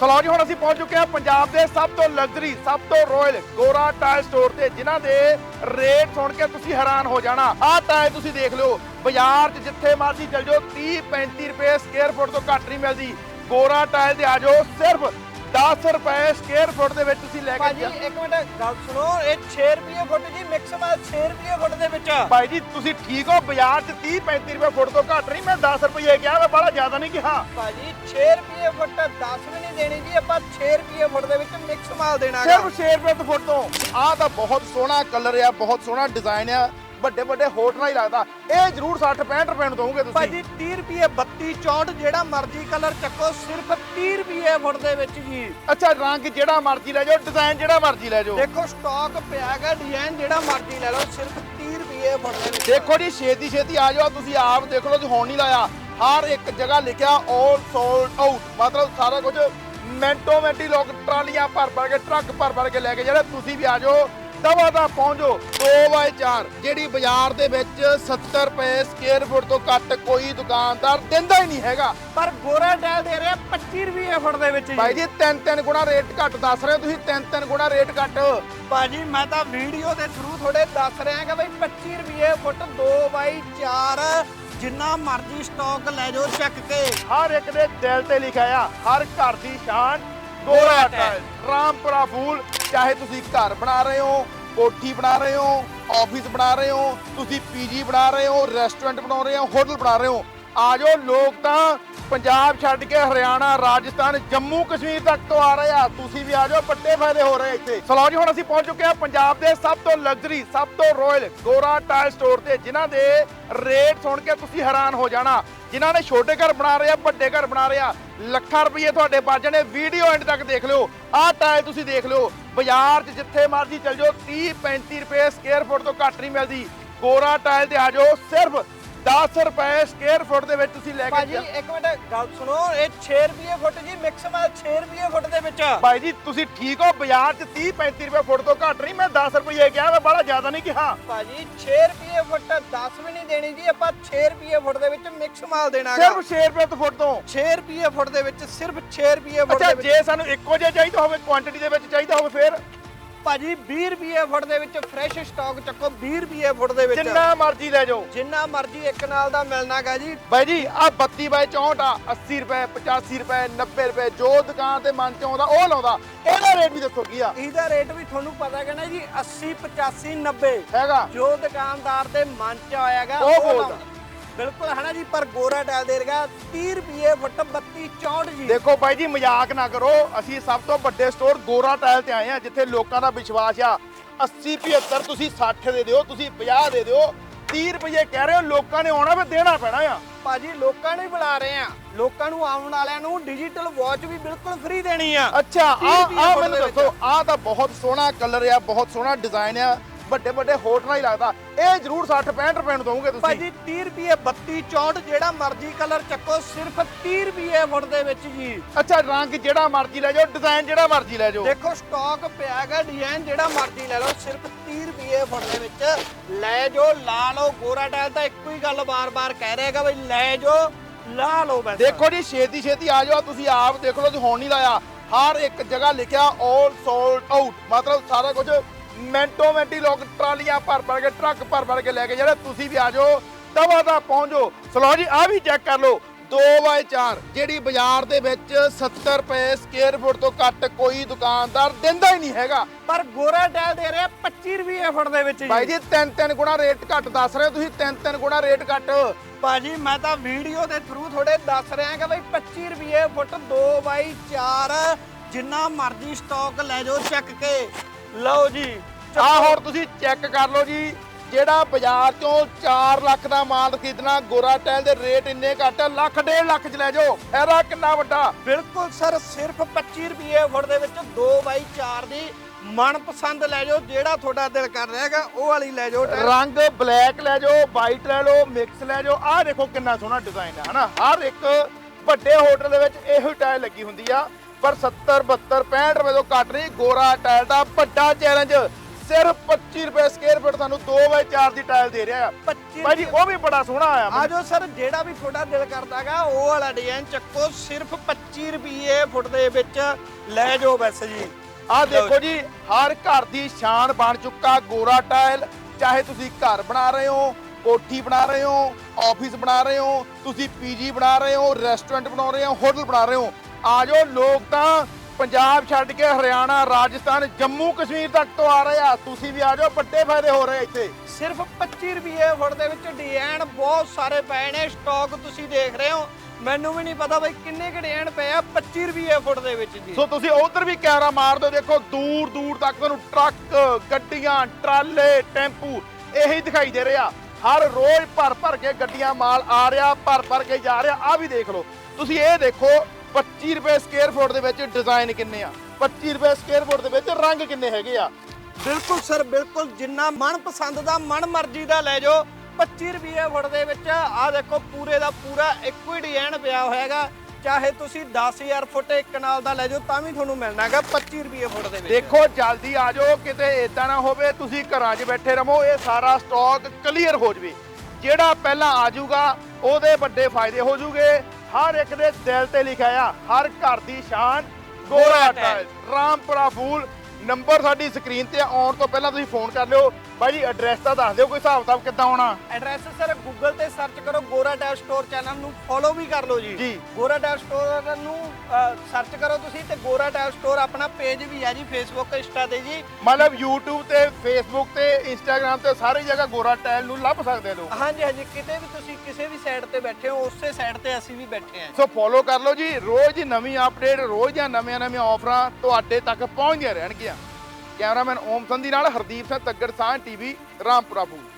Slow ਜੀ, ਹੁਣ ਅਸੀਂ ਪਹੁੰਚ ਚੁੱਕੇ ਹਾਂ ਪੰਜਾਬ ਦੇ ਸਭ ਤੋਂ ਲਗਜ਼ਰੀ ਸਭ ਤੋਂ ਰਾਇਲ ਗੋਰਾ ਟਾਇਲ ਸਟੋਰ ਤੇ, ਜਿਨ੍ਹਾਂ ਦੇ ਰੇਟ ਸੁਣ ਕੇ ਤੁਸੀਂ ਹੈਰਾਨ ਹੋ ਜਾਣਾ। ਆਹ ਟਾਇਲ ਤੁਸੀਂ ਦੇਖ ਲਿਓ, ਬਾਜ਼ਾਰ 'ਚ ਜਿੱਥੇ ਮਰਜ਼ੀ ਚਲ ਜਾਓ 30 35 ਰੁਪਏ ਸਕੁਅਰ ਫੁੱਟ ਤੋਂ ਘੱਟ ਨਹੀਂ ਮਿਲਦੀ। ਗੋਰਾ ਟਾਇਲ ਤੇ ਆ ਜਾਓ, ਸਿਰਫ 10 ਰੁਪਏ ਸਕੁਅਰ ਫੁੱਟ ਦੇ ਵਿੱਚ ਤੁਸੀਂ ਲੈ ਕੇ ਭਾਜੀ ਜਾ ਇੱਕ ਮਿੰਟ ਗੱਲ ਸੁਣੋ ਇਹ 6 ਰੁਪਏ ਫੁੱਟ ਜੀ ਮਿਕਸ ਮਾਲ 6 ਰੁਪਏ ਫੁੱਟ ਦੇ ਵਿੱਚ। ਭਾਈ ਜੀ ਤੁਸੀਂ ਠੀਕ ਹੋ? ਬਾਜ਼ਾਰ 'ਚ 30 35 ਰੁਪਏ ਫੁੱਟ ਤੋਂ ਘੱਟ ਨਹੀਂ ਮੈਂ 10 ਰੁਪਏ ਕਿਹਾ ਮੈਂ ਬੜਾ ਜ਼ਿਆਦਾ ਨਹੀਂ ਕਿਹਾ। ਭਾਜੀ 6 ਰੁਪਏ ਫੁੱਟ 10 ਵੀ ਨਹੀਂ ਦੇਣੀ ਜੀ ਆਪਾਂ 6 ਰੁਪਏ ਫੁੱਟ ਦੇ ਵਿੱਚ ਮਿਕਸ ਮਾਲ ਦੇਣਾ ਗਾ। ਸਿਰਫ 6 ਰੁਪਏ ਤੋਂ ਫੁੱਟ ਤੋਂ। ਆਹ ਤਾਂ ਬਹੁਤ ਸੋਹਣਾ ਕਲਰ ਆ ਬਹੁਤ ਸੋਹਣਾ ਡਿਜ਼ਾਈਨ ਆ। ਵੱਡੇ ਵੱਡੇ ਹੋਟਲਾਂ ਹੀ ਲੱਗਦਾ। ਇਹ ਜ਼ਰੂਰ 60 65 ਰੁਪਏ ਨੂੰ ਦਵੋਗੇ ਤੁਸੀਂ। ਭਾਜੀ 30 ਰੁਪਏ 32 64 ਜਿਹੜਾ ਮਰਜ਼ੀ ਕਲਰ ਚੱਕੋ ਸਿਰਫ 30 ਰੁਪਏ ਫੁੱਟ ਦੇ ਵਿੱਚ ਜੀ। ਅੱਛਾ ਰੰਗ ਜਿਹੜਾ ਮਰਜ਼ੀ ਲੈ ਜਾਓ ਡਿਜ਼ਾਈਨ ਜਿਹੜਾ ਮਰਜ਼ੀ ਲੈ ਜਾਓ। ਦੇਖੋ ਸਟਾਕ ਪਿਆ ਹੈਗਾ ਡਿਜ਼ਾਈਨ ਜਿਹੜਾ ਮਰਜ਼ੀ ਲੈ ਲਓ ਸਿਰਫ 30 ਰੁਪਏ ਫੁੱਟ ਦੇ ਵਿੱਚ। ਦੇਖੋ ਜੀ ਛੇਤੀ ਛੇਤੀ ਆ ਜਾਓ ਤੁਸੀਂ ਆਪ ਦੇਖ ਲਓ ਜੀ ਹੁਣ ਨਹੀਂ ਲਾਇਆ। ਹਰ ਇੱਕ ਜਗ੍ਹਾ ਲਿਖਿਆ ਆਲ ਸੋਲਡ ਆਊਟ ਮਤਲਬ ਸਾਰਾ ਕੁਝ ਮਿੰਟੋ ਮਿੰਟੀ ਲੋਕ ਟਰਾਲੀਆਂ ਭਰ ਭਰ ਕੇ ਟਰੱਕ ਭਰ ਭਰ ਕੇ ਲੈ ਕੇ ਜਿਹੜੇ ਤੁਸੀਂ ਵੀ ਆ ਜਾਓ। ਦਵਾ ਦਾ ਪਹੁੰਚੋ 2x4 ਜਿਹੜੀ ਬਾਜ਼ਾਰ ਦੇ ਵਿੱਚ 70 ਰੁਪਏ ਸਕੁਅਰ ਫੁੱਟ ਤੋਂ ਘੱਟ ਕੋਈ ਦੁਕਾਨਦਾਰ ਦਿੰਦਾ ਹੀ ਨਹੀਂ ਹੈਗਾ। ਪਰ ਗੋਰਾ ਟਾਇਲ ਦੇ ਰਿਹਾ 25 ਰੁਪਏ ਫੁੱਟ ਦੇ ਵਿੱਚ ਭਾਈ ਜੀ ਤਿੰਨ ਤਿੰਨ ਗੁਣਾ ਰੇਟ ਘੱਟ ਦੱਸ ਰਹੇ ਹੋ ਤੁਸੀਂ ਤਿੰਨ ਤਿੰਨ ਗੁਣਾ ਰੇਟ ਘੱਟ। ਭਾਜੀ ਮੈਂ ਤਾਂ ਵੀਡੀਓ ਦੇ ਥਰੂ ਥੋੜੇ ਦੱਸ ਰਿਹਾ ਕਿ ਬਈ 25 ਰੁਪਏ ਫੁੱਟ 2x4 ਜਿੰਨਾ ਮਰਜ਼ੀ ਸਟਾਕ ਲੈ ਜਾਓ ਚੱਕ ਕੇ ਹਰ ਇੱਕ ਦੇ ਦਿਲ ਤੇ ਲਿਖਿਆ ਆ ਹਰ ਘਰ ਦੀ ਸ਼ਾਨ ਗੋਰਾ ਟਾਇਲ। ਰਾਮਪੁਰਾ ਫੂਲ ਚਾਹੇ ਤੁਸੀਂ ਘਰ ਬਣਾ ਰਹੇ ਹੋ, ਕੋਠੀ ਬਣਾ ਰਹੇ ਹੋ ਆਫਿਸ ਬਣਾ ਰਹੇ ਹੋ, ਤੁਸੀਂ ਪੀਜੀ ਬਣਾ ਰਹੇ ਹੋ ਰੈਸਟੋਰੈਂਟ ਬਣਾ ਰਹੇ ਹੋ ਹੋਟਲ ਬਣਾ ਰਹੇ ਹੋ, ਆ ਜਾਓ, ਲੋਕ ਤਾਂ ਪੰਜਾਬ ਛੱਡ ਕੇ ਹਰਿਆਣਾ, ਰਾਜਸਥਾਨ, ਜੰਮੂ ਕਸ਼ਮੀਰ ਤੱਕ ਤੋਂ ਆ ਰਹੇ ਆ, ਤੁਸੀਂ ਵੀ ਆ ਜਾਓ, ਵੱਡੇ ਫਾਇਦੇ ਹੋ ਰਹੇ ਇੱਥੇ। ਸਲੋ ਜੀ, ਹੁਣ ਅਸੀਂ ਪਹੁੰਚ ਚੁੱਕੇ ਹਾਂ ਪੰਜਾਬ ਦੇ ਸਭ ਤੋਂ ਲਗਜ਼ਰੀ ਸਭ ਤੋਂ ਰਾਇਲ ਗੋਰਾ ਟਾਇਲ ਸਟੋਰ ਤੇ, ਜਿਨ੍ਹਾਂ ਦੇ ਰੇਟ ਸੁਣ ਕੇ ਤੁਸੀਂ ਹੈਰਾਨ ਹੋ ਜਾਣਾ। ਜਿਨ੍ਹਾਂ ਨੇ ਛੋਟੇ ਘਰ ਬਣਾ ਰਹੇ ਆ, ਵੱਡੇ ਘਰ ਬਣਾ ਰਹੇ ਆ, ਲੱਖਾਂ ਰੁਪਏ ਤੁਹਾਡੇ ਬਚ ਜਾਣੇ, ਵੀਡੀਓ ਐਂਡ ਤੱਕ ਦੇਖ ਲਿਓ। ਆਹ ਟਾਇਲ ਤੁਸੀਂ ਦੇਖ ਲਿਓ। ਬਾਜ਼ਾਰ 'ਚ ਜਿੱਥੇ ਮਰਜ਼ੀ ਚਲ ਜਾਓ 30 35 ਰੁਪਏ ਸਕੁਅਰ ਫੁੱਟ ਤੋਂ ਘੱਟ ਨਹੀਂ ਮਿਲਦੀ। ਗੋਰਾ ਟਾਇਲ ਤੇ ਆ ਜਾਓ, ਸਿਰਫ 10 ਰੁਪਏ ਸਕੁਅਰ ਫੁੱਟ ਦੇ ਵਿੱਚ ਤੁਸੀਂ ਲੈ ਕੇ ਭਾਜੀ ਇੱਕ ਮਿੰਟ ਗੱਲ ਸੁਣੋ ਇਹ 6 ਰੁਪਏ ਫੁੱਟ ਜੀ ਮਿਕਸ ਮਾਲ 6 ਰੁਪਏ ਫੁੱਟ ਦੇ ਵਿੱਚ। ਭਾਈ ਜੀ ਤੁਸੀਂ ਠੀਕ ਹੋ? ਬਾਜ਼ਾਰ 'ਚ 30 35 ਰੁਪਏ ਫੁੱਟ ਤੋਂ ਘੱਟ ਨਹੀਂ ਮੈਂ 10 ਰੁਪਏ ਕਿਹਾ ਮੈਂ ਬੜਾ ਜ਼ਿਆਦਾ ਨਹੀਂ ਕਿਹਾ। ਭਾਜੀ 6 ਰੁਪਏ ਫੁੱਟ 10 ਵੀ ਨਹੀਂ ਦੇਣੀ ਜੀ ਆਪਾਂ 6 ਰੁਪਏ ਫੁੱਟ ਦੇ ਵਿੱਚ ਮਿਕਸ ਮਾਲ ਦੇਣਾ। ਸਿਰਫ 6 ਰੁਪਏ ਤੋਂ ਫੁੱਟ ਤੋਂ। 6 ਰੁਪਏ ਫੁੱਟ ਦੇ ਵਿੱਚ ਸਿਰਫ 6 ਰੁਪਏ ਫੁੱਟ ਅੱਛਾ ਦੇ ਵਿੱਚ। ਜੇ ਸਾਨੂੰ ਇੱਕੋ ਜਿਹਾ ਚਾਹੀਦਾ ਹੋਵੇ ਕੁਆਂਟੀਟੀ ਦੇ ਵਿੱਚ ਚਾਹੀਦਾ ਹੋਵੇ ਫਿਰ? ਭਾਜੀ 20 ਰੁਪਏ ਫੁੱਟ ਦੇ ਵਿੱਚ ਫਰੈਸ਼ ਸਟਾਕ ਚੱਕੋ 20 ਰੁਪਏ ਫੁੱਟ ਦੇ ਵਿੱਚ। ਜਿੰਨਾ ਮਰਜ਼ੀ ਲੈ ਜਾਓ। ਜਿੰਨਾ ਮਰਜ਼ੀ ਇੱਕ ਨਾਲ ਦਾ ਮਿਲਣਾਗਾ ਜੀ। ਬਾਈ ਜੀ ਆ 32 ਬਾਈ 64 ਆ 80 ਰੁਪਏ 85 ਰੁਪਏ 90 ਰੁਪਏ ਜੋ ਦੁਕਾਨ ਤੇ ਮਨ ਚ ਆਉਂਦਾ ਉਹ ਲਾਉਂਦਾ। ਇਹਦਾ ਰੇਟ ਵੀ ਦੱਸੋ ਕੀ ਆ? ਇਹਦਾ ਰੇਟ ਵੀ ਤੁਹਾਨੂੰ ਪਤਾ ਕਿ ਨਾ ਜੀ 80 85 90 ਹੈਗਾ। ਜੋ ਦੁਕਾਨਦਾਰ ਦੇ ਮਨ ਚ ਆਇਆਗਾ ਉਹ ਬੋਲਦਾ। ਬਿਲਕੁਲ ਹੈ ਨਾ ਜੀ ਪਰ ਗੋਰਾ ਟਾਇਲ ਦੇ ਰਿਹਾ 30 ਰੁਪਏ ਫੁੱਟ 32 64 ਜੀ। ਦੇਖੋ ਬਾਈ ਜੀ ਮਜ਼ਾਕ ਨਾ ਕਰੋ ਅਸੀਂ ਸਭ ਤੋਂ ਵੱਡੇ ਸਟੋਰ ਗੋਰਾ ਟਾਇਲ ਤੇ ਆਏ ਆ ਜਿੱਥੇ ਲੋਕਾਂ ਦਾ ਵਿਸ਼ਵਾਸ ਆ। 80 75 ਤੁਸੀਂ 60 ਦੇ ਦਿਓ ਤੁਸੀਂ 50 ਦੇ ਦਿਓ 30 ਰੁਪਏ ਕਹਿ ਰਹੇ ਹੋ ਲੋਕਾਂ ਨੇ ਆਉਣਾ ਫਿਰ ਦੇਣਾ ਪੈਣਾ ਆ। ਭਾਜੀ ਲੋਕਾਂ ਨੂੰ ਹੀ ਬੁਲਾ ਰਹੇ ਆ ਲੋਕਾਂ ਨੂੰ ਆਉਣ ਵਾਲਿਆਂ ਨੂੰ ਡਿਜੀਟਲ ਵਾਚ ਵੀ ਬਿਲਕੁਲ ਫ੍ਰੀ ਦੇਣੀ ਆ। ਅੱਛਾ 30 ਆ ਆ ਮੈਨੂੰ। ਦੱਸੋ ਆ ਤਾਂ ਬਹੁਤ ਸੋਹਣਾ ਕਲਰ ਆ ਬਹੁਤ ਸੋਹਣਾ ਡਿਜ਼ਾਈਨ ਆ। ਵੱਡੇ ਵੱਡੇ ਹੋਟਲਾਂ ਹੀ ਲੱਗਦਾ। ਇਹ ਜ਼ਰੂਰ 60 65 ਰੁਪਏ ਨੂੰ ਦਵੋਗੇ ਤੁਸੀਂ। ਭਾਜੀ 30 ਰੁਪਏ 32 64 ਜਿਹੜਾ ਮਰਜ਼ੀ ਕਲਰ ਚੱਕੋ ਸਿਰਫ 30 ਰੁਪਏ ਫੁੱਟ ਦੇ ਵਿੱਚ ਜੀ। ਅੱਛਾ ਰੰਗ ਜਿਹੜਾ ਮਰਜ਼ੀ ਲੈ ਜਾਓ ਡਿਜ਼ਾਈਨ ਜਿਹੜਾ ਮਰਜ਼ੀ ਲੈ ਜਾਓ। ਦੇਖੋ ਸਟਾਕ ਪਿਆ ਹੈਗਾ ਡਿਜ਼ਾਈਨ ਜਿਹੜਾ ਮਰਜ਼ੀ ਲੈ ਲਓ ਸਿਰਫ 30 ਰੁਪਏ ਫੁੱਟ ਦੇ ਵਿੱਚ। ਲੈ ਜਾਓ ਲਾ ਲਓ ਗੋਰਾ ਟਾਇਲ ਤਾਂ ਇੱਕੋ ਹੀ ਗੱਲ ਬਾਰ-ਬਾਰ ਕਹਿ ਰਹੇਗਾ ਬਈ ਲੈ ਜਾਓ ਲਾ ਲਓ ਬਸ। ਦੇਖੋ ਜੀ ਛੇਤੀ ਛੇਤੀ ਆ ਜਾਓ ਤੁਸੀਂ ਆਪ ਦੇਖ ਲਓ ਜੀ ਹੁਣ ਨਹੀਂ ਲਾਇਆ। ਹਰ ਇੱਕ ਜਗ੍ਹਾ ਲਿਖਿਆ ਆਲ ਸੋਲਡ ਆਊਟ ਮਤਲਬ ਸਾਰਾ ਕੁਝ ਮਿੰਟੋ ਮਿੰਟੀ ਲੋਕ ਟਰਾਲੀਆਂ ਭਰ ਭਰ ਕੇ ਟਰੱਕ ਭਰ ਭਰ ਕੇ ਲੈ ਕੇ ਜਿਹੜੇ ਤੁਸੀਂ ਵੀ ਆ ਜਾਓ ਦਵਾ ਦਾ ਪਹੁੰਚੋ ਸਲੋ ਜੀ ਆ ਵੀ ਚੈੱਕ ਕਰ ਲਓ। 2x4 ਜਿਹੜੀ ਬਾਜ਼ਾਰ ਦੇ ਵਿੱਚ 70 ਰੁਪਏ ਸਕੁਅਰ ਫੁੱਟ ਤੋਂ ਘੱਟ ਕੋਈ ਦੁਕਾਨਦਾਰ ਦਿੰਦਾ ਹੀ ਨਹੀਂ ਹੈਗਾ। ਪਰ ਗੋਰਾ ਟਾਇਲ ਦੇ ਰਿਹਾ 25 ਰੁਪਏ ਫੁੱਟ ਦੇ ਵਿੱਚ ਭਾਈ ਜੀ ਤਿੰਨ ਤਿੰਨ ਗੁਣਾ ਰੇਟ ਘੱਟ ਦੱਸ ਰਹੇ ਹੋ ਤੁਸੀਂ ਤਿੰਨ ਤਿੰਨ ਗੁਣਾ ਰੇਟ ਘੱਟ। ਭਾਜੀ ਮੈਂ ਤਾਂ ਵੀਡੀਓ ਦੇ ਥਰੂ ਥੋੜੇ ਦੱਸ ਰਿਹਾ ਕਿ ਬਈ 25 ਰੁਪਏ ਫੁੱਟ 2x4 ਜਿੰਨਾ ਮਰਜ਼ੀ ਸਟਾਕ ਲੈ ਜਾਓ ਚੱਕ ਕੇ। ਲਓ ਜੀ। ਆ ਹੁਣ ਤੁਸੀਂ ਚੈੱਕ ਕਰ ਲਓ ਜੀ ਜਿਹੜਾ ਬਾਜ਼ਾਰ ਚੋਂ 4 ਲੱਖ ਦਾ ਮਾਲ ਖਰੀਦਣਾ ਗੋਰਾ ਟਾਇਲ ਦੇ ਰੇਟ ਇੰਨੇ ਘੱਟ ਲੱਖ ਡੇਢ ਲੱਖ ਚ ਲੈ ਜਾਓ। ਫਾਇਦਾ ਕਿੰਨਾ ਵੱਡਾ? ਬਿਲਕੁਲ ਸਰ ਸਿਰਫ 25 ਰੁਪਏ ਫੁੱਟ ਦੇ ਵਿੱਚ 2x4 ਦੀ ਮਨਪਸੰਦ ਲੈ ਜਾਓ ਜਿਹੜਾ ਤੁਹਾਡਾ ਦਿਲ ਕਰ ਰਿਹਾ ਹੈਗਾ ਉਹ ਵਾਲੀ ਲੈ ਜਾਓ। ਰੰਗ ਬਲੈਕ ਲੈ ਜਾਓ ਵਾਈਟ ਲੈ ਲਓ ਮਿਕਸ ਲੈ ਜਾਓ। ਆਹ ਦੇਖੋ ਕਿੰਨਾ ਸੋਹਣਾ ਡਿਜ਼ਾਈਨ ਹੈ ਹਨਾ? ਹਰ ਇੱਕ ਵੱਡੇ ਹੋਟਲ ਦੇ ਵਿੱਚ ਇਹੋ ਟਾਇਲ ਲੱਗੀ ਹੁੰਦੀ ਆ। ਪਰ 70 72 65 ਰੁਪਏ ਤੋਂ ਘੱਟ ਨਹੀਂ ਗੋਰਾ ਟਾਇਲ ਦਾ ਵੱਡਾ ਚੈਲੰਜ ਸਿਰਫ 25 ਰੁਪਏ ਸਕੁਅਰ ਫੁੱਟ ਤੁਹਾਨੂੰ 2x4 ਦੀ ਟਾਇਲ ਦੇ ਰਿਹਾ ਆ। 25 ਬਾਈ ਜੀ ਉਹ ਵੀ ਬੜਾ ਸੋਹਣਾ ਆਇਆ ਆ ਜਾਓ ਸਰ ਜਿਹੜਾ ਵੀ ਤੁਹਾਡਾ ਦਿਲ ਕਰਦਾਗਾ ਉਹ ਵਾਲਾ ਡਿਜ਼ਾਈਨ ਚੱਕੋ ਸਿਰਫ 25 ਰੁਪਏ ਫੁੱਟ ਦੇ ਵਿੱਚ। ਲੈ ਜਾਓ ਬਸ ਜੀ। ਆ ਦੇਖੋ ਜੀ। ਹਰ ਘਰ ਦੀ ਸ਼ਾਨ ਬਣ ਚੁੱਕਾ ਗੋਰਾ ਟਾਇਲ ਚਾਹੇ ਤੁਸੀਂ ਘਰ ਬਣਾ ਰਹੇ ਹੋ ਕੋਠੀ ਬਣਾ ਰਹੇ ਹੋ ਆਫਿਸ ਬਣਾ ਰਹੇ ਹੋ ਤੁਸੀਂ ਪੀਜੀ ਬਣਾ ਰਹੇ ਹੋ ਰੈਸਟੋਰੈਂਟ ਬਣਾ ਰਹੇ ਹੋ ਹੋਟਲ ਬਣਾ ਰਹੇ ਹੋ। ਆ ਜਾਓ ਲੋਕ ਤਾਂ ਪੰਜਾਬ ਛੱਡ ਕੇ ਹਰਿਆਣਾ ਰਾਜਸਥਾਨ ਜੰਮੂ ਕਸ਼ਮੀਰ ਤੱਕ ਤੋਂ ਆ ਰਹੇ ਆ। ਤੁਸੀਂ ਵੀ ਆ ਜਾਓ ਵੱਡੇ ਫਾਇਦੇ ਹੋ ਰਹੇ ਇੱਥੇ। ਸਿਰਫ 25 ਰੁਪਏ ਫੁੱਟ ਦੇ ਵਿੱਚ ਡਿਜ਼ਾਈਨ ਬਹੁਤ ਸਾਰੇ ਪਏ ਨੇ ਸਟਾਕ ਤੁਸੀਂ ਦੇਖ ਰਹੇ ਹੋ। ਮੈਨੂੰ ਵੀ ਨਹੀਂ ਪਤਾ ਬਈ ਕਿੰਨੇ ਕੁ ਡਿਜ਼ਾਈਨ ਪਏ ਆ 25 ਰੁਪਏ ਫੁੱਟ ਦੇ ਵਿੱਚ ਜੀ। ਸੋ ਤੁਸੀਂ ਉਧਰ ਵੀ ਕੈਮਰਾ ਮਾਰ ਦਿਓ ਦੇਖੋ ਦੂਰ ਦੂਰ ਤੱਕ ਤੁਹਾਨੂੰ ਟਰੱਕ ਗੱਡੀਆਂ ਟਰਾਲੇ ਟੈਂਪੂ ਇਹੀ ਦਿਖਾਈ ਦੇ ਰਿਹਾ ਹਰ ਰੋਜ਼ ਭਰ ਭਰ ਕੇ ਗੱਡੀਆਂ ਮਾਲ ਆ ਰਿਹਾ ਭਰ ਭਰ ਕੇ ਜਾ ਰਿਹਾ। ਆ ਵੀ ਦੇਖ ਲਓ। ਤੁਸੀਂ ਇਹ ਦੇਖੋ 25 ਰੁਪਏ ਸਕੁਅਰ ਫੁੱਟ ਦੇ ਵਿੱਚ ਡਿਜ਼ਾਈਨ ਕਿੰਨੇ ਆ? 25 ਰੁਪਏ ਸਕੁਅਰ ਫੁੱਟ ਦੇ ਵਿੱਚ ਰੰਗ ਕਿੰਨੇ ਹੈਗੇ ਆ? ਬਿਲਕੁਲ ਸਰ ਬਿਲਕੁਲ ਜਿੰਨਾ ਮਨ ਪਸੰਦ ਦਾ ਮਨ ਮਰਜ਼ੀ ਦਾ ਲੈ ਜਾਓ। 25 ਰੁਪਏ ਫੁੱਟ ਦੇ ਵਿੱਚ ਆਹ ਦੇਖੋ ਪੂਰੇ ਦਾ ਪੂਰਾ ਇੱਕੋ ਹੀ ਡਿਜ਼ਾਈਨ ਪਿਆ ਹੋਇਆ ਹੈਗਾ। ਚਾਹੇ ਤੁਸੀਂ 10000 ਫੁੱਟ ਇੱਕ ਨਾਲ ਦਾ ਲੈ ਜਾਓ ਤਾਂ ਵੀ ਤੁਹਾਨੂੰ ਮਿਲਣਾ ਹੈਗਾ 25 ਰੁਪਏ ਫੁੱਟ ਦੇ ਵਿੱਚ। ਦੇਖੋ ਜਲਦੀ ਆ ਜਾਓ ਕਿਤੇ ਇਦਾਂ ਨਾ ਹੋਵੇ ਤੁਸੀਂ ਘਰਾਂ 'ਚ ਬੈਠੇ ਰਹੋ ਇਹ ਸਾਰਾ ਸਟਾਕ ਕਲੀਅਰ ਹੋ ਜਵੇ। ਜਿਹੜਾ ਪਹਿਲਾਂ ਆ ਜਾਊਗਾ ਉਹਦੇ ਵੱਡੇ ਫਾਇਦੇ ਹੋ ਜੂਗੇ ਹਰ ਇੱਕ ਦੇ ਦਿਲ ਤੇ ਲਿਖਿਆ ਆ ਹਰ ਘਰ ਦੀ ਸ਼ਾਨ। ਗੋਰਾ ਟਾਇਲ ਰਾਮਪੁਰਾ ਫੂਲ ਨੰਬਰ ਸਾਡੀ ਸਕਰੀਨ ਤੇ ਆਉਣ ਤੋਂ ਪਹਿਲਾਂ ਤੁਸੀਂ ਫੋਨ ਕਰ ਲਿਓ। ਜੀ ਐਡਰੈਸ ਤਾਂ ਦੱਸ ਦਿਓ ਕੋਈ ਹਿਸਾਬ ਕਿਤਾਬ ਕਿੱਦਾਂ ਆਉਣਾ ਐਡਰੈਸ ਸਰ ਗੂਗਲ ਤੇ ਸਰਚ ਕਰੋ ਗੋਰਾ ਡੈਸ਼ ਸਟੋਰ ਚੈਨਲ ਨੂੰ ਫੋਲੋ ਵੀ ਕਰ ਲਓ ਜੀ। ਜੀ। ਗੋਰਾ ਡੈਸ਼ ਸਟੋਰ ਨੂੰ ਸਰਚ ਕਰੋ ਤੁਸੀਂ ਤੇ ਗੋਰਾ ਡੈਸ਼ ਸਟੋਰ ਆਪਣਾ ਪੇਜ ਵੀ ਹੈ ਜੀ ਫੇਸਬੁੱਕ ਇੰਸਟਾ ਤੇ ਜੀ। ਮਤਲਬ YouTube ਤੇ Facebook ਤੇ Instagram ਤੇ ਸਾਰੀ ਜਗ੍ਹਾ ਗੋਰਾ ਟਾਇਲ ਨੂੰ ਲੱਭ ਸਕਦੇ ਲੋਕ ਹਾਂਜੀ ਹਾਂਜੀ ਕਿਤੇ ਵੀ ਤੁਸੀਂ ਕਿਸੇ ਵੀ ਸਾਈਡ ਤੇ ਬੈਠੇ ਹੋ ਉਸੇ ਸਾਈਡ ਤੇ ਅਸੀਂ ਵੀ ਬੈਠੇ ਹਾਂ ਸੋ ਫੋਲੋ ਕਰ ਲਓ ਜੀ ਰੋਜ਼ ਨਵੀਂ ਅਪਡੇਟ ਰੋਜ਼ ਦੀਆਂ ਨਵੀਆਂ ਨਵੀਆਂ ਆਫਰਾਂ ਤੁਹਾਡੇ ਤੱਕ ਪਹੁੰਚਦੀਆਂ ਰਹਿਣਗੀਆਂ। ਕੈਮਰਾਮੈਨ ਓਮ ਸੰਧੀ ਨਾਲ ਹਰਦੀਪ ਸਿੰਘ ਤੱਗੜ ਸਾਹ ਟੀਵੀ ਰਾਮਪੁਰਾ ਫੂਲ